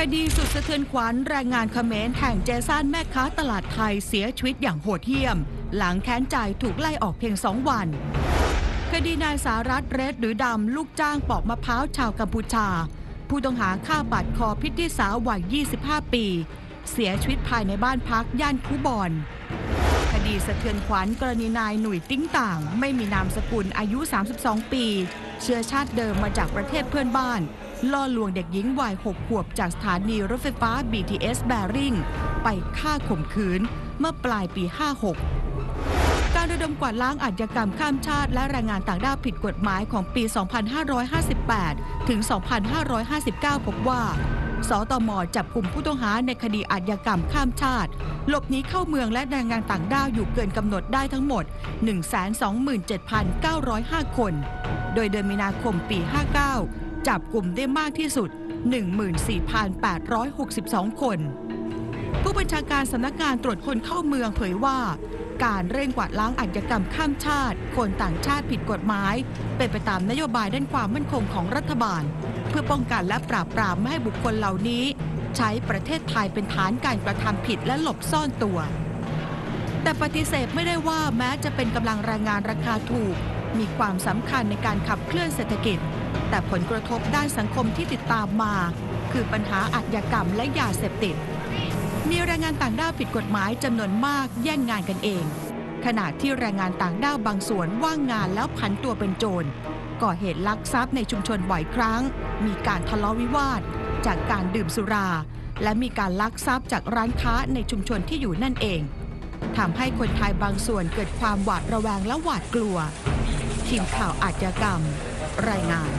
คดีสุดสะเทือนขวัญแรงงานเขมรแห่งเจสันแม่ค้าตลาดไทยเสียชีวิตอย่างโหดเหี้ยม หลังแค้นใจถูกไล่ออกเพียงสองวัน คดีนายสารัตเรดหรือดำ ลูกจ้างปอกมะพร้าวชาวกัมพูชา ผู้ต้องหาฆ่าบาดคอพิตตี้สาววัย 25 ปี เสียชีวิตภายในบ้านพักย่านคูบอน ดีสะเทือนขวัญกรณีนายหนุ่ยติ้งต่าง ไม่มีนามสกุลอายุ 32 ปี เชื้อชาติเดิมมาจากประเทศเพื่อนบ้าน ล่อลวงเด็กหญิงวัย6ขวบจากสถานีรถไฟฟ้า BTS แบริ่งไปฆ่าข่มขืน เมื่อปลายปี 56 การระดมกวาดล้างอาชญากรรมข้ามชาติ และแรงงานต่างด้าวผิดกฎหมายของปี 2558 ถึง 2559 พบว่า สตมจับกลุ่มผู้ต้องหาในคดีอาชญากรรมข้ามชาติ หลบหนีเข้าเมืองและแรงงานต่างด้าวอยู่เกินกำหนดได้ทั้งหมด 127,905 คน โดยเดือนมีนาคมปี 59 จับกลุ่มได้มากที่สุด 14,862 คน ผู้บัญชาการสำนักงานตรวจคนเข้าเมืองเผยว่า การเร่งกวาดล้างอาชญากรรมข้ามชาติ คนต่างชาติผิดกฎหมาย เป็นไปตามนโยบายด้านความมั่นคงของรัฐบาล เพื่อป้องกันและปราบปรามไม่ให้บุคคลเหล่านี้ ใช้ประเทศไทยเป็นฐานการกระทำผิดและหลบซ่อนตัว แต่ปฏิเสธไม่ได้ว่าแม้จะเป็นกำลังแรงงานราคาถูก มีความสำคัญในการขับเคลื่อนเศรษฐกิจ แต่ผลกระทบด้านสังคมที่ติดตามมา คือปัญหาอาชญากรรมและยาเสพติด มีแรงงานต่างด้าวผิดกฎหมายจำนวนมากแย่งงานกันเอง ขณะที่แรงงานต่างด้าวบางส่วนว่างงานแล้วผันตัวเป็นโจรก่อเหตุลักทรัพย์ในชุมชนบ่อยครั้ง มีการทะเลาะวิวาท จากการดื่มสุรา และมีการลักทรัพย์จากร้านค้าในชุมชนที่อยู่นั่นเองทำให้คนไทยบางส่วนเกิดความหวาดระแวงและหวาดกลัว ทีมข่าวอาชญากรรม รายงาน